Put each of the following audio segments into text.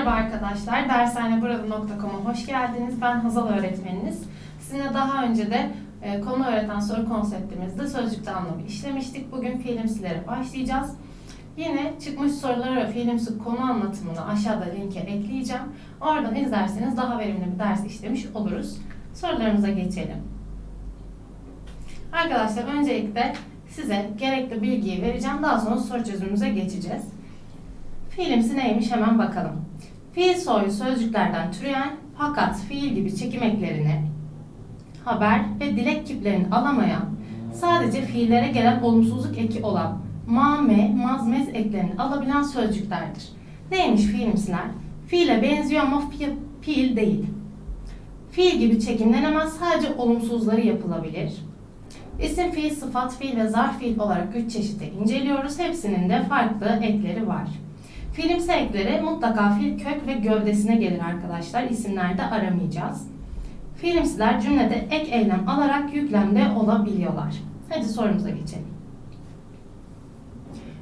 Merhaba arkadaşlar, dershaneburada.com'a hoş geldiniz. Ben Hazal öğretmeniniz. Sizinle daha önce de e, konu öğreten soru konseptimizde sözcükte anlamı işlemiştik. Bugün fiilimsilere başlayacağız. Yine çıkmış soruları ve fiilimsi konu anlatımını aşağıda linke ekleyeceğim. Oradan izlerseniz daha verimli bir ders işlemiş oluruz. Sorularımıza geçelim. Arkadaşlar öncelikle size gerekli bilgiyi vereceğim. Daha sonra soru çözümümüze geçeceğiz. Fiilimsi neymiş hemen bakalım. Fiil soyu sözcüklerden türeyen fakat fiil gibi çekim eklerini, haber ve dilek kiplerini alamayan, sadece fiillere gelen olumsuzluk eki olan ma, me, maz, mez eklerini alabilen sözcüklerdir. Neymiş fiilimsiler? Fiile benziyor ama fiil, fiil değil. Fiil gibi çekimlenemez sadece olumsuzları yapılabilir. İsim fiil, sıfat fiil ve zarf fiil olarak üç çeşidi inceliyoruz. Hepsinin de farklı ekleri var. Fiilimsi ekleri mutlaka fiil kök ve gövdesine gelir arkadaşlar. İsimlerde aramayacağız. Fiilimsiler cümlede ek eylem alarak yüklemde olabiliyorlar. Hadi sorumuza geçelim.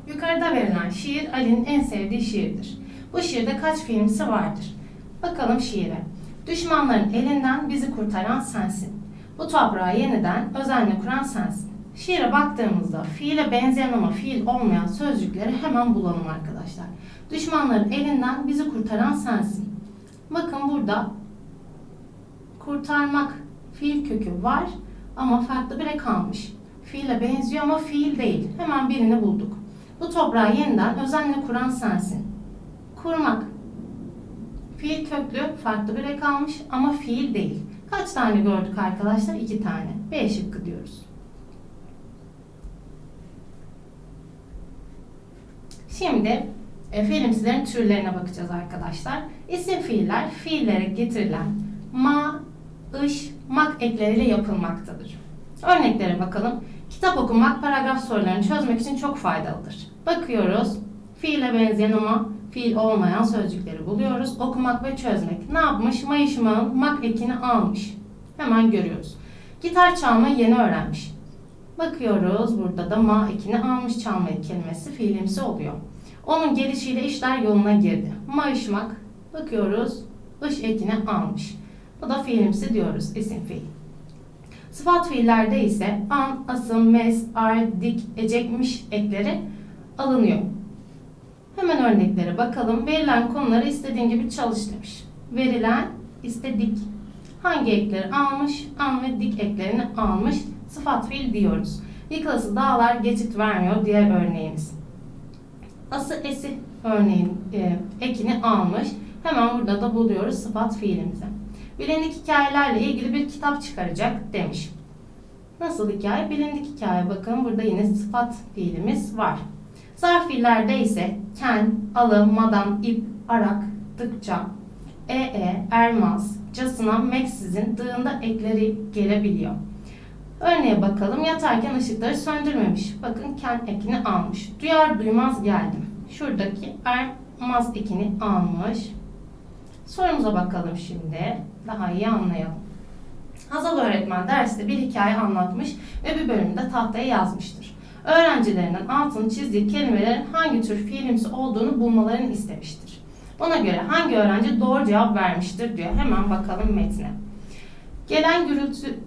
Yukarıda verilen şiir Ali'nin en sevdiği şiirdir. Bu şiirde kaç fiilimsi vardır? Bakalım şiire. Düşmanların elinden bizi kurtaran sensin. Bu toprağı yeniden özenle kuran sensin. Şiire baktığımızda fiile benzeyen ama fiil olmayan sözcükleri hemen bulalım arkadaşlar. Düşmanların elinden bizi kurtaran sensin. Bakın burada kurtarmak fiil kökü var ama farklı bir ek almış. Fiile benziyor ama fiil değil. Hemen birini bulduk. Bu toprağı yeniden özenle kuran sensin. Kurmak. Fiil köklü farklı bir ek almış ama fiil değil. Kaç tane gördük arkadaşlar? İki tane. B şıkkı diyoruz. Şimdi e, fiilimsilerin türlerine bakacağız arkadaşlar. İsim fiiller fiillere getirilen ma, ış, mak ekleriyle yapılmaktadır. Örneklere bakalım. Kitap okumak paragraf sorularını çözmek için çok faydalıdır. Bakıyoruz. Fiile benzeyen ama fiil olmayan sözcükleri buluyoruz. Okumak ve çözmek. Ne yapmış? Mayışmağın mak ekini almış. Hemen görüyoruz. Gitar çalmayı yeni öğrenmiş. Bakıyoruz. Burada da ma ekini almış çalmayı kelimesi fiilimsi oluyor. Onun gelişiyle işler yoluna girdi. Mayışmak. Bakıyoruz. ış ekini almış. Bu da fiilimsi diyoruz. isim fiil. Sıfat fiillerde ise an, asım, mes, ar, dik, ecekmiş ekleri alınıyor. Hemen örneklere bakalım. Verilen konuları istediğin gibi çalış demiş. Verilen istedik. Hangi ekleri almış? An ve dik eklerini almış. Sıfat fiil diyoruz. Yıkılası dağlar geçit vermiyor diğer örneğimiz. Ası esi örneğin e, ekini almış. Hemen burada da buluyoruz sıfat fiilimizi. Bilindik hikayelerle ilgili bir kitap çıkaracak demiş. Nasıl hikaye? Bilindik hikaye. Bakın burada yine sıfat fiilimiz var. Zarf fiillerde ise ken, alı, madan, ip, arak, dıkça, ee, ermaz, casına, meksizin, dığında ekleri gelebiliyor. Örneğe bakalım. Yatarken ışıkları söndürmemiş. Bakın ken ekini almış. Duyar duymaz geldim. Şuradaki ermaz ekini almış. Sorumuza bakalım şimdi. Daha iyi anlayalım. Hazal öğretmen derste bir hikaye anlatmış ve bir bölümde tahtaya yazmıştır. Öğrencilerinden altını çizdiği kelimelerin hangi tür fiilimsi olduğunu bulmalarını istemiştir. Ona göre hangi öğrenci doğru cevap vermiştir diyor. Hemen bakalım metne. Gelen gürültü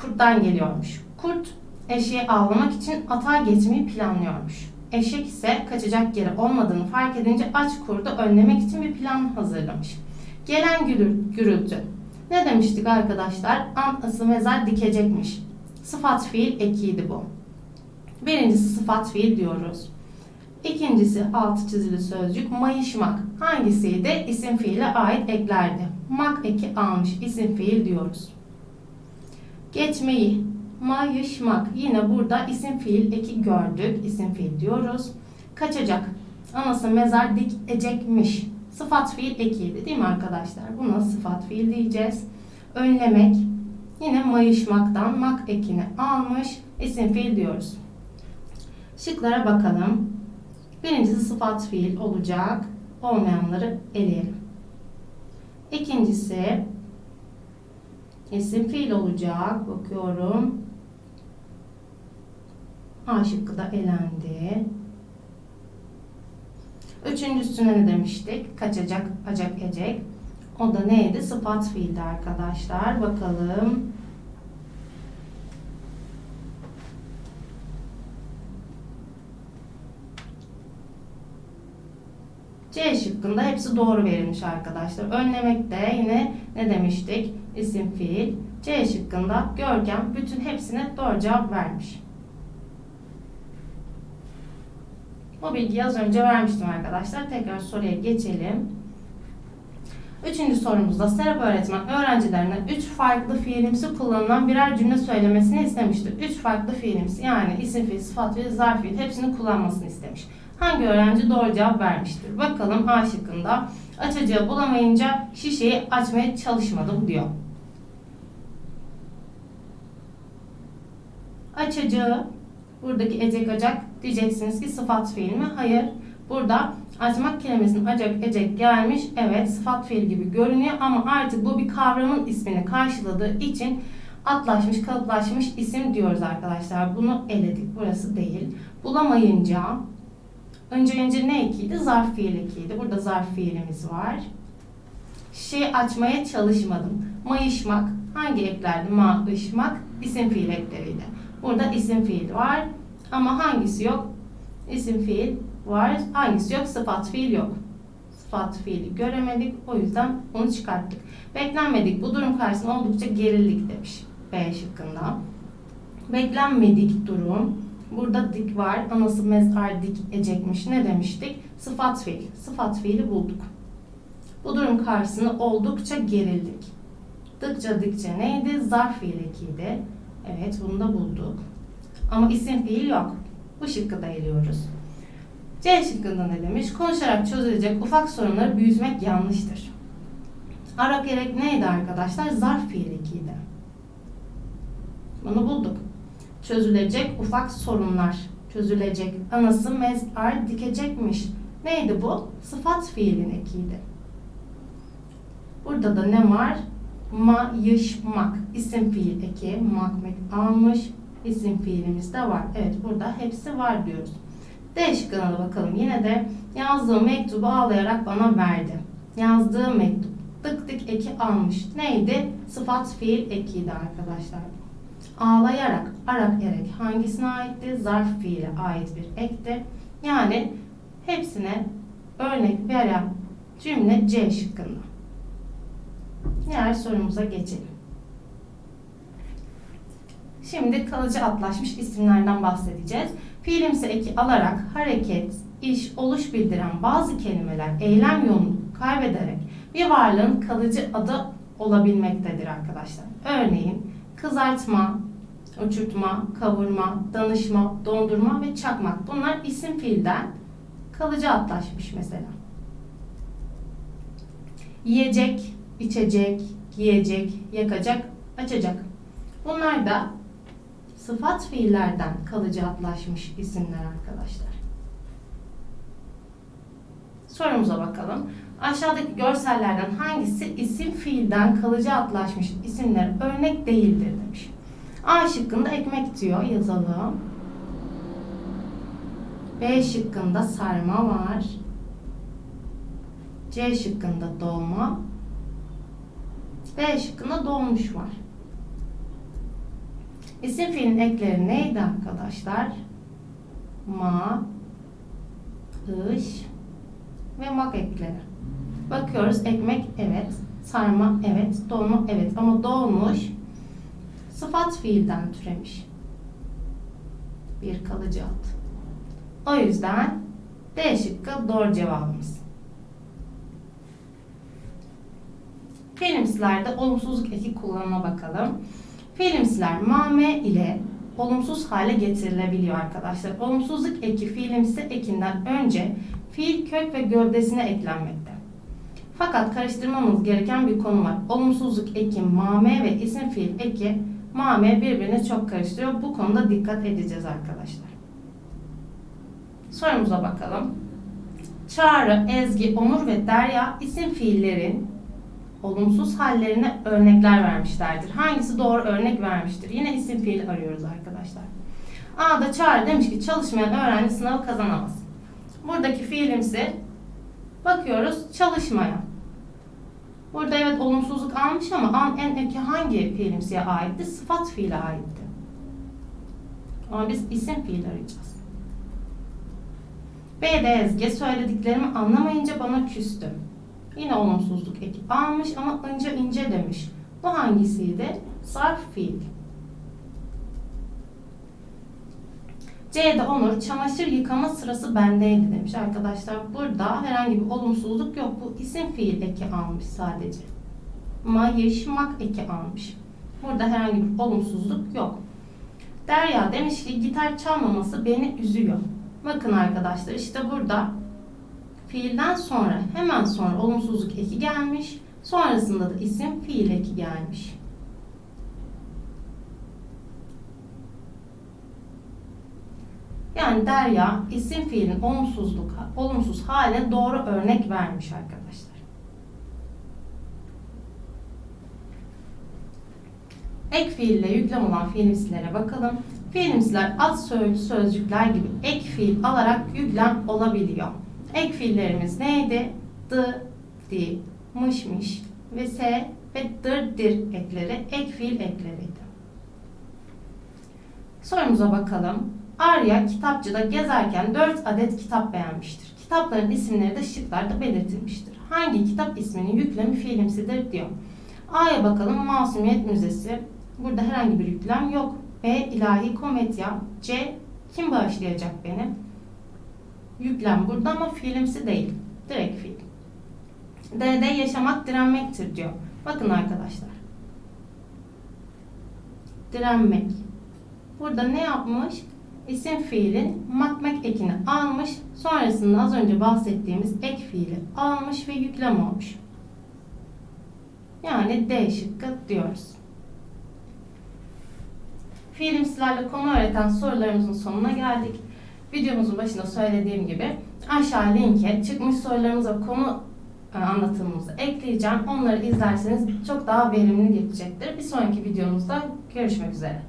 kurttan geliyormuş. Kurt eşeği avlamak için atağa geçmeyi planlıyormuş. Eşek ise kaçacak yeri olmadığını fark edince aç kurdu önlemek için bir plan hazırlamış. Gelen gürültü. Ne demiştik arkadaşlar? An ası mezar dikecekmiş. Sıfat fiil ekiydi bu. Birincisi sıfat fiil diyoruz. İkincisi altı çizili sözcük mayışmak. Hangisiydi? İsim fiile ait eklerdi. Mak eki almış isim fiil diyoruz. Geçmeyi mayışmak. Yine burada isim fiil eki gördük. İsim fiil diyoruz. Kaçacak. Anası mezar dikecekmiş. Sıfat fiil ekiydi değil mi arkadaşlar? Buna sıfat fiil diyeceğiz. Önlemek. Yine mayışmaktan mak ekini almış. isim fiil diyoruz. Şıklara bakalım. Birincisi sıfat fiil olacak. Olmayanları eleyelim. İkincisi isim fiil olacak. Bakıyorum. A şıkkı da elendi. Üçüncüsüne ne demiştik? Kaçacak, acak, ecek. O da neydi? Sıfat fiildi arkadaşlar. Bakalım. C şıkkında hepsi doğru verilmiş arkadaşlar. Önlemekte yine ne demiştik? İsim fiil. C şıkkında Görkem bütün hepsine doğru cevap vermiş. Bu bilgiyi az önce vermiştim arkadaşlar. Tekrar soruya geçelim. Üçüncü sorumuzda Serap öğretmen öğrencilerine üç farklı fiilimsi kullanılan birer cümle söylemesini istemiştir. Üç farklı fiilimsi yani isim fiil, sıfat fiil, zarf fiil hepsini kullanmasını istemiş. Hangi öğrenci doğru cevap vermiştir? Bakalım A şıkkında açacağı bulamayınca şişeyi açmaya çalışmadım diyor. Açacağı buradaki ecek acak diyeceksiniz ki sıfat fiil mi? Hayır. Burada açmak kelimesinin acak ecek gelmiş. Evet sıfat fiil gibi görünüyor ama artık bu bir kavramın ismini karşıladığı için atlaşmış, kalıplaşmış isim diyoruz arkadaşlar. Bunu eledik. Burası değil. Bulamayınca önce önce ne ekiydi? Zarf fiil ekiydi. Burada zarf fiilimiz var. Şey açmaya çalışmadım. Mayışmak hangi eklerdi? Ma, ışmak isim fiil ekleriydi. Burada isim fiil var. Ama hangisi yok? İsim fiil var. Hangisi yok? Sıfat fiil yok. Sıfat fiili göremedik. O yüzden onu çıkarttık. Beklenmedik. Bu durum karşısında oldukça gerildik demiş. B şıkkında. Beklenmedik durum. Burada dik var. Anası mezar dik ecekmiş. Ne demiştik? Sıfat fiil. Sıfat fiili bulduk. Bu durum karşısında oldukça gerildik. Dıkça dikçe neydi? Zarf fiil ekiydi. Evet bunu da bulduk. Ama isim fiil yok. Bu şıkkı da eliyoruz. C şıkkında ne demiş? Konuşarak çözülecek ufak sorunları büyütmek yanlıştır. Arap gerek neydi arkadaşlar? Zarf fiil ekiydi. Bunu bulduk. Çözülecek ufak sorunlar. Çözülecek. Anası mezar dikecekmiş. Neydi bu? Sıfat fiilin ekiydi. Burada da ne var? Ma, yış, mak. İsim fiil eki. Mak, mek almış. İsim fiilimiz de var. Evet burada hepsi var diyoruz. D şıkkına bakalım. Yine de yazdığı mektubu ağlayarak bana verdi. Yazdığı mektup. Dık dık eki almış. Neydi? Sıfat fiil ekiydi arkadaşlar. Ağlayarak, arak erek hangisine aitti? Zarf fiile ait bir ekti. Yani hepsine örnek veren cümle C şıkkında. Diğer sorumuza geçelim. Şimdi kalıcı atlaşmış isimlerden bahsedeceğiz. Fiilimsi eki alarak hareket, iş, oluş bildiren bazı kelimeler eylem yolunu kaybederek bir varlığın kalıcı adı olabilmektedir arkadaşlar. Örneğin kızartma, uçurtma, kavurma, danışma, dondurma ve çakmak. Bunlar isim fiilden kalıcı atlaşmış mesela. Yiyecek, içecek, giyecek, yakacak, açacak. Bunlar da sıfat fiillerden kalıcı atlaşmış isimler arkadaşlar. Sorumuza bakalım. Aşağıdaki görsellerden hangisi isim fiilden kalıcı atlaşmış isimler örnek değildir demiş. A şıkkında ekmek diyor yazalım. B şıkkında sarma var. C şıkkında dolma. D şıkkında dolmuş var. İsim fiilin ekleri neydi arkadaşlar? Ma, ış ve mak ekleri. Bakıyoruz ekmek evet, sarma evet, dolma evet ama dolmuş sıfat fiilden türemiş. Bir kalıcı ad. O yüzden D şıkkı doğru cevabımız. Fiilimsilerde olumsuzluk eki kullanıma bakalım. Fiilimsiler mame ile olumsuz hale getirilebiliyor arkadaşlar. Olumsuzluk eki fiilimsi ekinden önce fiil kök ve gövdesine eklenmekte. Fakat karıştırmamız gereken bir konu var. Olumsuzluk eki mame ve isim fiil eki mame birbirine çok karıştırıyor. Bu konuda dikkat edeceğiz arkadaşlar. Sorumuza bakalım. Çağrı, Ezgi, Onur ve Derya isim fiillerin olumsuz hallerine örnekler vermişlerdir. Hangisi doğru örnek vermiştir? Yine isim fiil arıyoruz arkadaşlar. A'da Çağrı demiş ki çalışmayan öğrenci sınavı kazanamaz. Buradaki fiilimsi Bakıyoruz çalışmaya. Burada evet olumsuzluk almış ama an en eki hangi fiilimsiye aitti? Sıfat fiile aitti. Ama biz isim fiil arayacağız. B'de Ezgi söylediklerimi anlamayınca bana küstü. Yine olumsuzluk eki almış ama ince ince demiş. Bu hangisiydi? Sarf fiil. C'de Onur çamaşır yıkama sırası bendeydi demiş arkadaşlar. Burada herhangi bir olumsuzluk yok. Bu isim fiil eki almış sadece. Mayış mak eki almış. Burada herhangi bir olumsuzluk yok. Derya demiş ki gitar çalmaması beni üzüyor. Bakın arkadaşlar işte burada fiilden sonra hemen sonra olumsuzluk eki gelmiş. Sonrasında da isim fiil eki gelmiş. Yani Derya isim fiilin olumsuzluk, olumsuz hale doğru örnek vermiş arkadaşlar. Ek fiille yüklem olan fiilimsilere bakalım. Fiilimsiler ad söylü sözcükler gibi ek fiil alarak yüklem olabiliyor. Ek fiillerimiz neydi? D, di, mış mış ve se ve dır dir ekleri ek fiil ekleriydi. Sorumuza bakalım. Arya kitapçıda gezerken 4 adet kitap beğenmiştir. Kitapların isimleri de şıklarda belirtilmiştir. Hangi kitap isminin yüklemi fiilimsidir diyor. A'ya bakalım Masumiyet Müzesi. Burada herhangi bir yüklem yok. B. İlahi Komedya. C. Kim bağışlayacak beni? Yüklem burada ama fiilimsi değil. Direkt fiil. D'de yaşamak direnmektir diyor. Bakın arkadaşlar. Direnmek. Burada ne yapmış? İsim fiilin makmek ekini almış. Sonrasında az önce bahsettiğimiz ek fiili almış ve yüklem olmuş. Yani D şıkkı diyoruz. Fiilimsilerle konu öğreten sorularımızın sonuna geldik. Videomuzun başında söylediğim gibi aşağı linke çıkmış sorularımız ve konu e, anlatımımızı ekleyeceğim. Onları izlerseniz çok daha verimli geçecektir. Bir sonraki videomuzda görüşmek üzere.